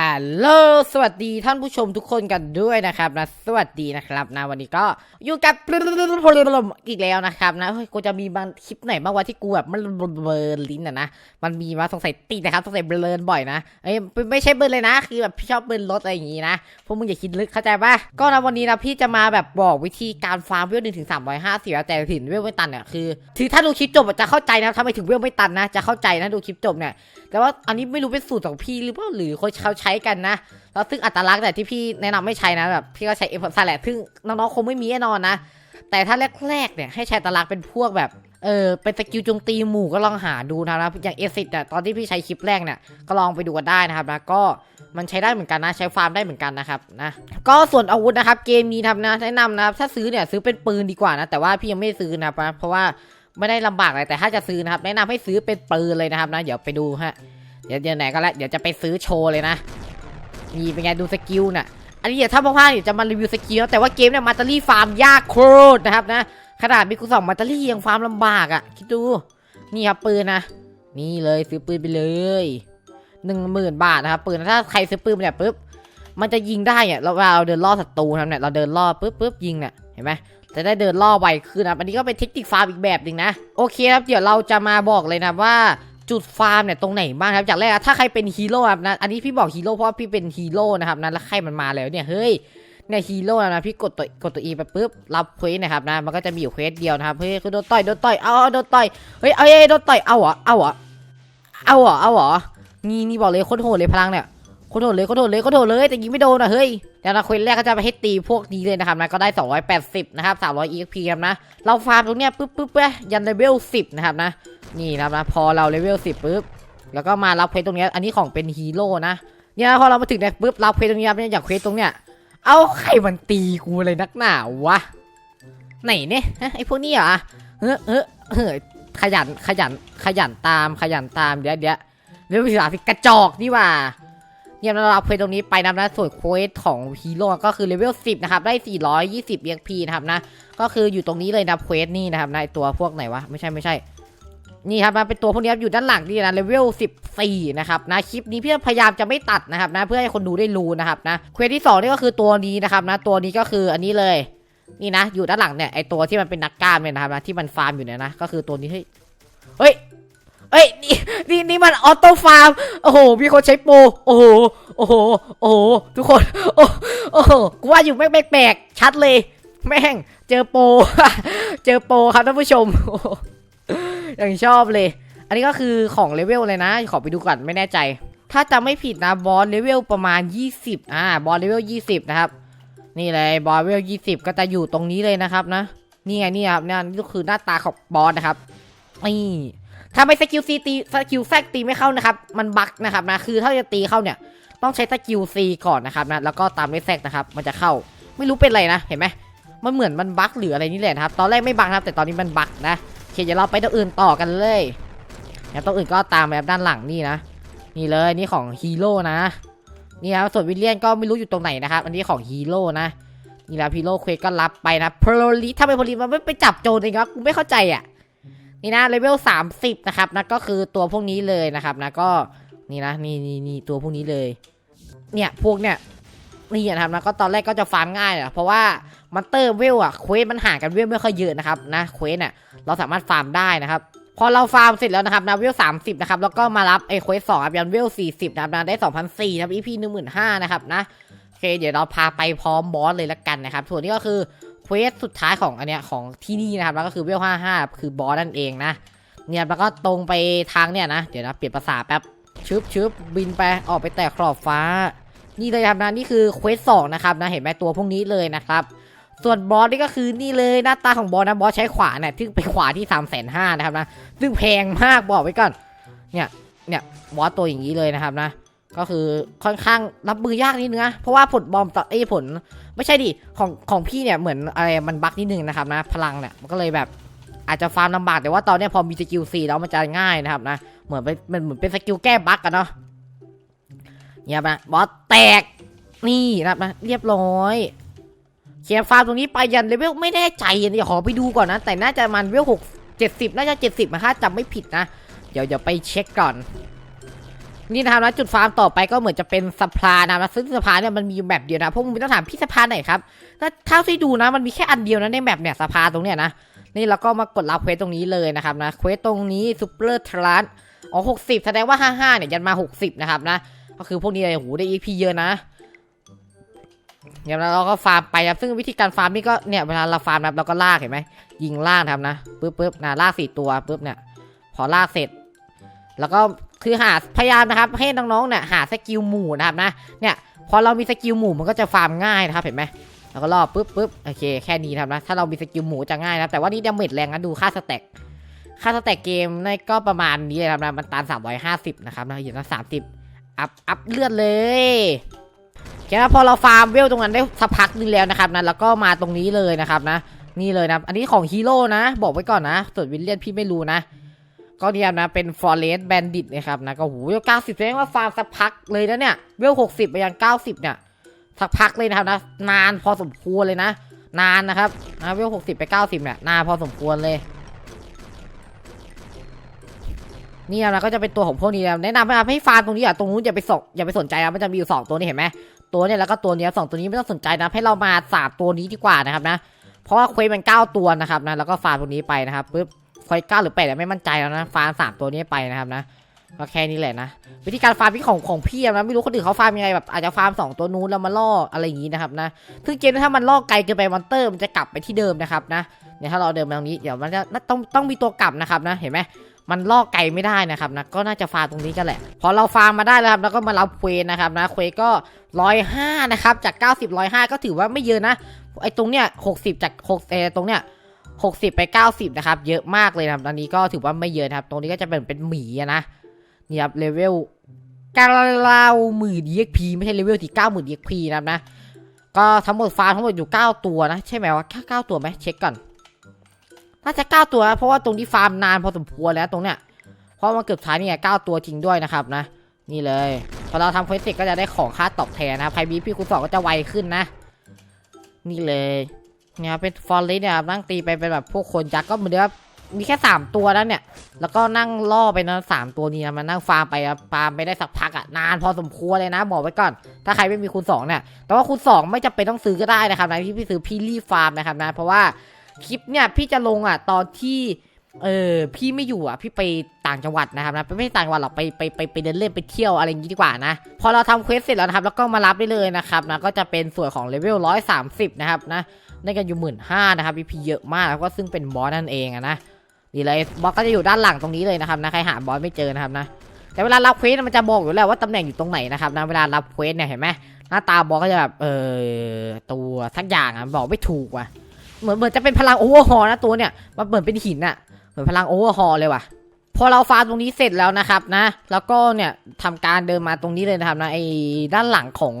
ฮัลโหล สวัสดีท่านผู้ชมทุกคนกันด้วยนะครับนะ สวัสดีนะครับนะวันนี้ก็อยู่กับอีกแล้วนะครับนะกูจะมีบางคลิปไหนบ้างวะที่กูแบบมันเบลอลิ้นอะนะ มันมีมาสงสัยติดนะครับสงสัยเบลอบ่อยนะ เอ้ยไม่ใช่เบลเลยนะ คือแบบพี่ชอบเบลรถอะไรอย่างงี้นะ พวกมึงอย่าคิดลึกเข้าใจป่ะ ก็นะวันนี้นะพี่จะมาแบบบอกวิธีการฟาร์มเวลหนึ่งถึงสามร้อยห้าสิบแต่ถึงเวลไม่ตันเนี่ยคือถือถ้าดูคลิปจบจะเข้าใจนะทำไมถึงเวลไม่ตันนะ จะเข้าใจนะดูคลิปจบเนี่ย แต่ว่าอันนี้ไม่รู้เป็นสูตรของพี่หรือเปล่าหรือคนเขาช้กันนะ แล้วซึ่งอัตลักษณ์แต่ที่พี่แนะนำไม่ใช้นะแบบพี่ก็ใช้เอฟซันแหละซึ่งน้องๆคงไม่มีแน่นอนนะ แต่ถ้าแรกๆเนี่ยให้ใช้อัตลักษณ์เป็นพวกแบบเออเป็นสกิลโจมตีหมู่ก็ลองหาดูนะครับอย่างเอซิตเนี่ยตอนที่พี่ใช้คลิปแรกเนี่ยก็ลองไปดูกันได้นะครับนะก็มันใช้ได้เหมือนกันนะใช้ฟาร์มได้เหมือนกันนะครับนะก็ส่วนอาวุธนะครับเกมนี้ทำนะแนะนำนะครับถ้าซื้อเนี่ยซื้อเป็นปืนดีกว่านะแต่ว่าพี่ยังไม่ซื้อนะครับเพราะว่าไม่ได้ลำบากอะไรแต่ถ้าจะซื้อนะครับแนะนำให้ซื้อเป็นปืนเลยนะครับนะเดี๋ยวไปดูฮะ เดี๋ยวเดี๋ยวไหนก็แล้วเดี๋ยวจะไปซื้อโชว์เลยนะนี่เป็นไงดูสกิลน่ะ อันนี้เดี๋ยวถ้าพ่อๆเดี๋ยวจะมารีวิวสกิลนะแต่ว่าเกมเนี่ยมาตารี่ฟาร์มยากโคตรนะครับนะขนาดมีกูสองมาตารี่ยังฟาร์มลำบากอะ่ะคิดดูนี่ครับปืนนะนี่เลยซื้อปืนไปเลยหนึ่งหมื่นบาทนะครับปืนถ้าใครซื้อปืนเนี่ยปุ๊บมันจะยิงได้เนี่ยเราเวลาเราเดินล่อศัตรูนะเนี่ยเราเดินล่อปุ๊บปุ๊บยิงเนี่ยเห็นไหมจะได้เดินล่อไวขึ้นนะครับอันนี้ก็เป็นเทคนิคฟาร์มอีกแบบหนึ่งนะ โอเคครับ เดี๋ยวเราจะมาบอกเลยนะว่า จุดฟาร์มเนี่ยตรงไหนบ้างครับจากแรกถ้าใครเป็นฮีโร่ครับนะอันนี้พี่บอกฮีโร่เพราะพี่เป็นฮีโร่นะครับนะแล้วใครมันมาแล้วเนี่ยเฮ้ยเนี่ยฮีโร่นะพี่กดตัวกดตัวอีไปปุ๊บรับเควสนะครับนะมันก็จะมีอยู่เควสเดียวนะครับเฮ้ยคือโดนต่อยโดนต่อยเอาโดนต่อยเฮ้ยเอาเอ้ยโดนต่อยเอาเหรอเอาเหรอเอาเหรอเอาเหรอนี่นี่บอกเลยโคตรโหดเลยพลังเนี่ย โคตรโหดเลยโคตรโหดเลยโคตรโหดเลยแต่ยิงไม่โดนอะเฮ้ยแต่นะเควสแรกก็จะไปให้ตีพวกนี้เลยนะครับนะก็ได้ 280 นะครับ 300 EXP ครับนะ เราฟาร์มตรงเนี้ยปุ๊บปุ๊บไปยันเลเวล 10 นะครับนะ นี่นะครับนะพอเราเลเวล 10ปุ๊บแล้วก็มารับเควสตรงเนี้ยอันนี้ของเป็นฮีโร่นะเนี่ยพอเรามาถึงเนี่ยปุ๊บรับเควสตรงนี้ครับเนี่ยอย่างเควสตรงเนี้ยเอาใครมันตีกูเลยนักหนาวะไหนเนี่ยไอพวกนี้เหรอเฮ้อเฮ้อเฮ้อขยันขยันขยันตามขยันตามเดี๋ยวเดี๋ยวเลเวลสามสิกระจอกนี่ว่า เนี่ยเราเอาเควสตรงนี้ไปนะครับนะส่วนเควสของฮีโร่ก็คือเลเวล10 นะครับ ได้ 420 EXP นะครับนะ ก็คืออยู่ตรงนี้เลยนะเควสนี่นะครับนะตัวพวกไหนวะ ไม่ใช่ไม่ใช่ นี่ครับนะเป็นตัวพวกนี้ครับอยู่ด้านหลังนี่นะเลเวล14 นะครับนะคลิปนี้พี่พยายามจะไม่ตัดนะครับนะเพื่อให้คนดูได้รู้นะครับนะเควสที่2นี่ก็คือตัวนี้นะครับนะตัวนี้ก็คืออันนี้เลย นี่นะอยู่ด้านหลังเนี่ยไอตัวที่มันเป็นนักกล้ามเนี่ยนะครับนะที่มันฟาร์มอยู่เนี่ยนะก็คือตัวนี้เฮ้ยเฮ้ย เฮ้ยนี่นี่นี่มันออโต้ฟาร์มโอ้โหมีคนใช้โปรโอ้โหโอ้โหโอ้โหทุกคนโอ้โอ้โหกูว่าอยู่แม่งแปลกๆชัดเลย แม่งเจอโปรเจอโปรครับท่านผู้ชมอย่างชอบเลย อันนี้ก็คือของเลเวลเลยนะ ขอไปดูก่อนไม่แน่ใจ ถ้าจำไม่ผิดนะบอสเลเวลประมาณ 20อ่าบอสเลเวล20 นะครับ นี่เลยบอสเลเวล20 ก็จะอยู่ตรงนี้เลยนะครับนะ นี่ไงนี่ครับนี่นี่ก็คือหน้าตาของบอสนะครับนี่ ถ้าไม่สกิลซีตีสกิลแทกตีไม่เข้านะครับ มันบั๊กนะครับนะคือถ้าจะตีเข้าเนี่ยต้องใช้สกิลซีก่อนนะครับนะแล้วก็ตามด้วยแทกนะครับ มันจะเข้าไม่รู้เป็นอะไรนะ เห็นไหมมันเหมือนมันบั๊กหรืออะไรนี่แหละครับ ตอนแรกไม่บั๊กนะครับ แต่ตอนนี้มันบั๊กนะโอเคเดี๋ยวเราไปตัวอื่นต่อกันเลยแล้วตัวอื่นก็ตามแบบด้านหลังนี่นะนี่เลยนี่ของฮีโร่นะนี่ครับส่วนวิลเลียนก็ไม่รู้อยู่ตรงไหนนะครับ อันนี้ของฮีโร่นะนี่แหละฮีโร่เควสก็รับไปนะโพลิถ้าเป็นโพลลิมันไม่ไปจับโจรเองครับกูไม่เข้าใจอะ นี่นะเลเวล30นะครับนะก็คือตัวพวกนี้เลยนะครับนะก็นี่นะนี่นี่นี่ตัวพวกนี้เลย เนี่ยพวกเนี่ยนี่นะครับนะก็ตอนแรกก็จะฟาร์มง่ายอะเพราะว่ามันเตอร์เวลอะเควสมันห่างกันเวลไม่ค่อยเยอะนะครับนะเควสเนี่ยเราสามารถฟาร์มได้นะครับพอเราฟาร์มเสร็จแล้วนะครับนะเวล30นะครับแล้วก็มารับไอ้เควสสองครับยันเวล40นะครับนะได้2,004นะครับ EP 15,000นะครับนะโอเคเดี๋ยวเราพาไปพร้อมบอสเลยละกันนะครับส่วนนี้ก็คือ เควสสุดท้ายของอันเนี้ยของที่นี่นะครับแล้วก็คือเวลห้าห้าคือบอสนั่นเองนะ เนี่ยแล้วก็ตรงไปทางเนี่ยนะ เดี๋ยวนะเปลี่ยนภาษาแป๊บชึบชึบบินไปออกไปแตะขอบฟ้า นี่เลยครับนะนี่คือเควสสองนะครับนะเห็นไหมตัวพวกนี้เลยนะครับส่วนบอสนี่ก็คือนี่เลยหน้าตาของบอสนะบอสใช้ขวาเนี่ยซึ่งเป็นขวาที่3ามแสนห้านะครับนะซึ่งแพงมากบอกไว้ก่อนเนี่ยเนี่ยบอสตัวอย่างนี้เลยนะครับนะ ก็คือค่อนข้างรับมือยากนิดนึงนะ เพราะว่าผลบอมต่อไอ้ผล ไม่ใช่ดิ ของของพี่เนี่ยเหมือนอะไรมันบั๊กนิดนึงนะครับนะ พลังเนี่ยมันก็เลยแบบอาจจะฟาร์มลำบากแต่ว่าตอนนี้พอมีสกิลซีแล้วมันจะง่ายนะครับนะเหมือนเป็นมันเหมือนเป็นสกิลแก้บั๊กกันเนาะเนี่ยนะบอสแตกนี่นะครับนะเรียบร้อยเคลียร์ฟาร์มตรงนี้ไปยันเลเวลไม่แน่ใจเดี๋ยวขอไปดูก่อนนะ แต่น่าจะมันเลเวลหกเจ็ดสิบน่าจะเจ็ดสิบนะถ้าจำไม่ผิดนะ เดี๋ยวเดี๋ยวไปเช็คก่อน นี่นะครับแล้วจุดฟาร์มต่อไปก็เหมือนจะเป็นสะพานนะซึ่งสะพานเนี่ยมันมีแบบเดียวนะพวกมึงต้องถามพี่สะพานไหนครับถ้าเท่าที่ดูนะ มันมีแค่อันเดียวนะในแบบเนี่ยสะพานตรงเนี้ยนะนี่เราก็มากดรับเควสตรงนี้เลยนะครับนะเควสตรงนี้ซูเปอร์ทรัสอ๋อหกสิบแสดงว่าห้าห้าเนี่ยยันมาหกสิบนะครับนะก็คือพวกนี้เลยโหได้ EP เยอะนะเดี๋ยวเราก็ฟาร์มไปครับซึ่งวิธีการฟาร์มนี่ก็เนี่ยเวลาเราฟาร์มนะเราก็ลากเห็นไหมยิงลากนะครับนะปึ๊บปึ๊บนะลากสี่ตัวปึ๊บเนี่ยพอลากเสร็จ แล้วก็ คือหาพยายามนะครับให้น้องๆเนี่ยหาสกิลหมู่นะครับนะเนี่ยพอเรามีสกิลหมู่มันก็จะฟาร์มง่ายนะครับเห็นไหมแล้วก็รอบปุ๊บปุ๊บโอเคแค่นี้ครับนะถ้าเรามีสกิลหมู่จะง่ายนะแต่ว่านี่ดาเมจแรงนะดูค่าสแต็กค่าสแต็กเกมนี่ก็ประมาณนี้เลยครับนะมันตัน350 นะครับนะอยู่ที่สามสิบอัพอัพเลือดเลยแค่พอเราฟาร์มเวลตรงนั้นได้สักพักนึงแล้วนะครับนะแล้วก็มาตรงนี้เลยนะครับนะ นี่เลยนะอันนี้ของฮีโร่นะ บอกไว้ก่อนนะส่วนวิลเลียนพี่ไม่รู้นะ ก็เนี่ยนะเป็น Forest Bandit นะครับนะก็หูเวเก้าสิบแสดงว่าฟาร์มสักพักเลยนะเนี่ยเวลหกสิบไปยังเก้าสิบเนี่ยสักพักเลยนะครับนะนานพอสมควรเลยนะ นานนะครับนะเวลหกสิบไปเก้าสิบเนี่ยนานพอสมควรเลยนี่นะก็จะเป็นตัวของพวกนี้นะแนะนำนะครับให้ฟาร์มตรงนี้อะตรงนู้นอย่าไปสนอย่าไปสนใจนะมันจะมีอยู่สองตัวนี่เห็นไหมตัวเนี่ยแล้วก็ตัวเนี้ยสองตัวนี้ไม่ต้องสนใจนะให้เรามาสามตัวนี้ดีกว่านะครับนะเพราะว่าเควสมันเก้าตัวนะครับนะแล้วก็ฟาร์มตัวนี้ไปนะครับปุ๊บ คอยเก้าหรือแปดไม่มั่นใจแล้วนะฟาร์มสามตัวนี้ไปนะครับนะก็แค่นี้แหละนะวิธีการฟาร์มที่ของของพี่นะไม่รู้คนอื่นเขาฟาร์มยังไงแบบอาจจะฟาร์มสองตัวนู้นแล้วมาล่ออะไรอย่างนี้นะครับนะซึ่งเกมถ้ามันล่อไกลเกินไปมอนเตอร์มันจะกลับไปที่เดิมนะครับนะเนี่ยถ้าเราเดิมตรงนี้เดี๋ยวมันจะต้องต้องมีตัวกลับนะครับนะเห็นไหมมันล่อไกลไม่ได้นะครับนะก็น่าจะฟาร์มตรงนี้กันแหละ พอเราฟาร์มมาได้แล้วครับแล้วก็มารับเควนะครับนะเควก็ร้อยห้านะครับจาก90 105ก็ถือว่าไม่เยอะนะไอ้ตรงเนี้ย60จาก6เอตรงเนี้ย 60 ไป 90 นะครับ เยอะมากเลยนะครับตอนนี้ก็ถือว่าไม่เยอะนะครับ ตรงนี้ก็จะเป็นเป็นหมีนะนี่ครับเลเวลเก้าหมื่น EXP ไม่ใช่เลเวลที่เก้าหมื่น EXP นะครับนะ ก็ทั้งหมดฟาร์มทั้งหมดอยู่ 9 ตัวนะ ใช่ไหมวะแค่9ตัวไหมเช็คก่อนน่าจะ 9 ตัวนะเพราะว่าตรงที่ฟาร์มนานพอสมควรแล้วตรงเนี้ยเพราะมันเกือบท้ายเนี่ย9ตัวจริงด้วยนะครับนะ นี่เลยพอเราทำเควสเสร็จก็จะได้ของค่าตอบแทนนะครับใครบีพี่คุณสองก็จะไวขึ้นนะ นี่เลย เนี่ยครับเป็นฟอร์เรสเนี่ยครับนั่งตีไปเป็นแบบพวกคนจักก็เหมือนเดิมครับมีแค่สามตัวแล้วเนี่ย แล้วก็นั่งล่อไปนะสามตัวนี้นะมันนั่งฟาร์มไปครับฟาร์มไปได้สักพักอะนานพอสมควรเลยนะบอกไว้ก่อน ถ้าใครไม่มีคูณสองเนี่ย แต่ว่าคูณสองไม่จำเป็นต้องซื้อก็ได้นะครับนะพี่พี่ซื้อพี่รีฟาร์มนะครับนะ เพราะว่าคลิปเนี่ยพี่จะลงอะตอนที่ เออพี่ไม่อยู่อะพี่ไปต่างจังหวัดนะครับนะไม่ใช่ต่างจังหวัดหรอกไปไปไปไปเดินเล่นไปเที่ยวอะไรอย่างนี้ดีกว่านะ พอเราทำเควสเสร็จแล้วนะครับแล้วก็มารับได้เลยนะครับนะก็จะเป็นส่วนของเลเวลร้อยสามสิบนะครับนะได้กันอยู่หมื่นห้านะครับพีพีเยอะมากแล้วก็ซึ่งเป็นบอสนั่นเองนะนี่เลยบอสก็จะอยู่ด้านหลังตรงนี้เลยนะครับนะใครหาบอสไม่เจอนะครับนะแต่เวลารับเควสมันจะบอกอยู่แล้วว่าตำแหน่งอยู่ตรงไหนนะครับนะเวลารับเควสเนี่ยเห็นไหมหน้าตาบอสก็จะแบบเออตัวสักอย่างอะบอกไม่ถูกว่ะเหมือนเหมือนจะเป็นพลังโอเวอร์ฮอลนะตัวเนี่ยมันเหมือนเป็นหินอะ เหมือนพลังโอเวอร์ฮอลเลยว่ะ พอเราฟาร์มตรงนี้เสร็จแล้วนะครับนะ แล้วก็เนี่ยทำการเดินมาตรงนี้เลยนะครับนะไอ้ด้านหลังของ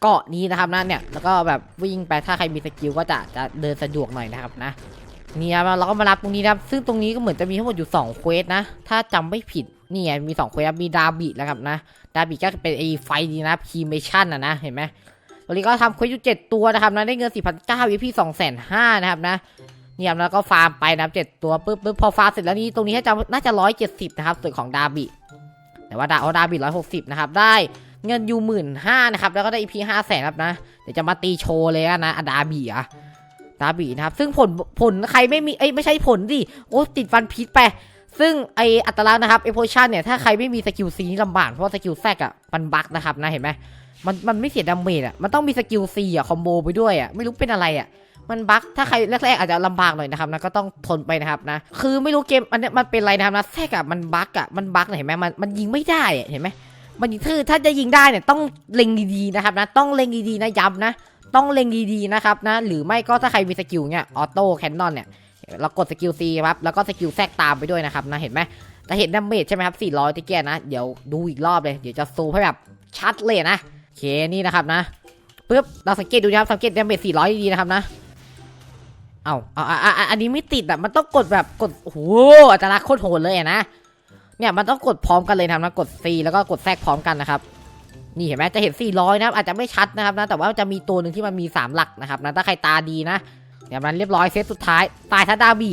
เกาะนี้นะครับนะเนี่ยแล้วก็แบบวิ่งไปถ้าใครมีสกิลก็จะจะเดินสะดวกหน่อยนะครับนะเนี่ยเราก็มารับตรงนี้นะครับ ซึ่งตรงนี้ก็เหมือนจะมีทั้งหมดอยู่2เควสนะ ถ้าจำไม่ผิดนี่ไงมี2เควสมีดาบิแล้วครับนะ ดาบิก็เป็นไอ้ไฟดีนะพีเมชั่นอะนะเห็นไหมตรงนี้ก็ทำเควสอยู่7ตัวนะครับนะได้เงิน4,900อีพี2,500นะครับนะ เนี่ยแล้วก็ฟาร์มไปนะครับเจ็ดตัวปุ๊บปุ๊บพอฟาร์มเสร็จแล้วนี่ตรงนี้ให้จำน่าจะร้อยเจ็ดสิบนะครับส่วนของดาบิแต่ว่าดาเอาดาบิร้อยหกสิบนะครับได้เงินอยู่หมื่นห้านะครับแล้วก็ได้อีพีห้าแสนครับนะเดี๋ยวจะมาตีโชว์เลยนะอดาบิอะดาบินะครับซึ่งผลผลใครไม่มีเอ้ยไม่ใช่ผลดิโอ้ติดฟันพิษไปซึ่งไออัตรานะครับเอโพชันเนี่ยถ้าใครไม่มีสกิลซีนี่ลำบากเพราะสกิลแซกอะมันบั๊กนะครับนะเห็นไหมมันมันไม่เสียดาเมจอะมันต้องมีสกิลซีอะคอมโบไปด้วยอะไม่รู้เป็นอะไรอะ มันบั๊กถ้าใครแรกๆอาจจะลำบากหน่อยนะครับนะก็ต้องทนไปนะครับนะ คือไม่รู้เกมอันนี้มันเป็นไรนะครับนะแทรกอะมันบั๊กอะมันบั๊กเห็นไหมมันมันยิงไม่ได้เห็นไหมมันคือถ้าจะยิงได้เนี่ยต้องเล็งดีๆนะครับนะต้องเล็งดีๆนะย้ำนะ ต้องเล็งดีๆนะครับนะ หรือไม่ก็ถ้าใครมีสกิลเนี่ยออโต้แคนนอนเนี่ยเรากดสกิลซีครับแล้วก็สกิลแทรกตามไปด้วยนะครับนะเห็นไหมจะเห็นดาเมจใช่ไหมครับ400ติเกียนะเดี๋ยวดูอีกรอบเลยเดี๋ยวจะซูมให้แบบชัดเลยนะโอเคนี่นะครับนะปึ๊บเราสังเกตดูนะครับสังเกตดาเมจ400ดีๆนะครับนะ เอาเอาอะอันนี้ไม่ติดอะมันต้องกดแบบกดโอ้โหอัตราโคตรโหดเลยนะ เนี่ยมันต้องกดพร้อมกันเลยนะครับนกด C แล้วก็กดแทรกพร้อมกันนะครับ นี่เห็นไหมจะเห็น 400 นะครับ อาจจะไม่ชัดนะครับนะแต่ว่าจะมีตัวหนึ่งที่มันมี 3 หลักนะครับนะถ้าใครตาดีนะเดี๋ยมันเรียบร้อยเซตสุดท้ายตายทัดดาบี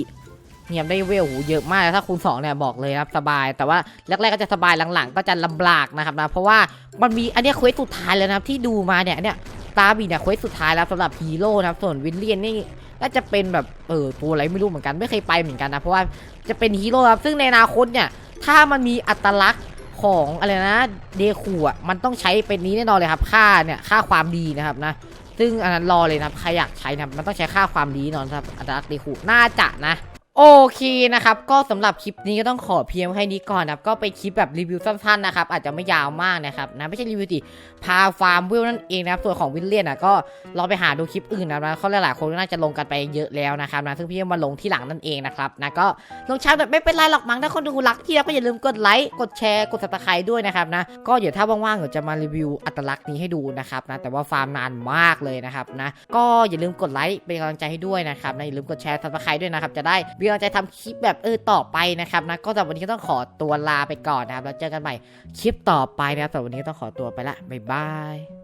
เงียได้เวลหูเยอะมากถ้าคูณสองเนี่ยบอกเลยครับสบาย แต่ว่าแรกๆก็จะสบายหลังๆ ก็จะลำบากนะครับนะเพราะว่ามันมีอันนี้เควสสุดท้ายแล้วนะครับที่ดูมาเนี่ยเนี่ยตาบีเนี่ยเควสสุดท้ายแล้วสำหรับฮีโร่นะครับส่วนวิลเลียนนี่ น่าจะเป็นแบบเออตัวอะไรไม่รู้เหมือนกันไม่เคยไปเหมือนกันนะเพราะว่าจะเป็นฮีโร่ครับซึ่งในอนาคตเนี่ยถ้ามันมีอัตลักษณ์ของอะไรนะเดคูอะมันต้องใช้เป็นนี้แน่นอนเลยครับค่าเนี่ยค่าความดีนะครับนะซึ่งอันนั้นรอเลยนะครับใครอยากใช้นะครับมันต้องใช้ค่าความดีนอนครับอัตลักษณ์เดคูน่าจะนะ โอเคนะครับ ก็สำหรับคลิปนี้ก็ต้องขอเพียงแค่นี้ก่อนนะครับ ก็เป็นคลิปแบบรีวิวสั้นๆนะครับ อาจจะไม่ยาวมากนะครับนะไม่ใช่รีวิวดิพาฟาร์มวิลนั่นเองนะครับ ส่วนของวิลเลียนอะก็ลองไปหาดูคลิปอื่นนะครับนะเขาหลายๆคนน่าจะลงกันไปเยอะแล้วนะครับนะซึ่งพี่มาลงที่หลังนั่นเองนะครับนะก็ลงช้าแบบไม่เป็นไรหรอกมั้งถ้าคนดูรักที่แล้วก็อย่าลืมกดไลค์กดแชร์กด subscribe ด้วยนะครับนะก็เดี๋ยวถ้าว่างๆเดี๋ยวจะมารีวิวอัตลักษณ์นี้ให้ดูนะครับนะแต่ว่าฟาร์มนานมากเลยนะครับนะก็อย่าลืมกดไลค์เป็นกำลังใจให้ด้วยนะครับนะอย่าลืมกดแชร์ subscribe ด้วยนะครับจะได้กำลังใจทำคลิปแบบเออต่อไปนะครับนะก็แต่วันนี้ก็ต้องขอตัวลาไปก่อนนะครับแล้วเจอกันใหม่คลิปต่อไปนะครับแต่วันนี้ต้องขอตัวไปละบ๊ายบาย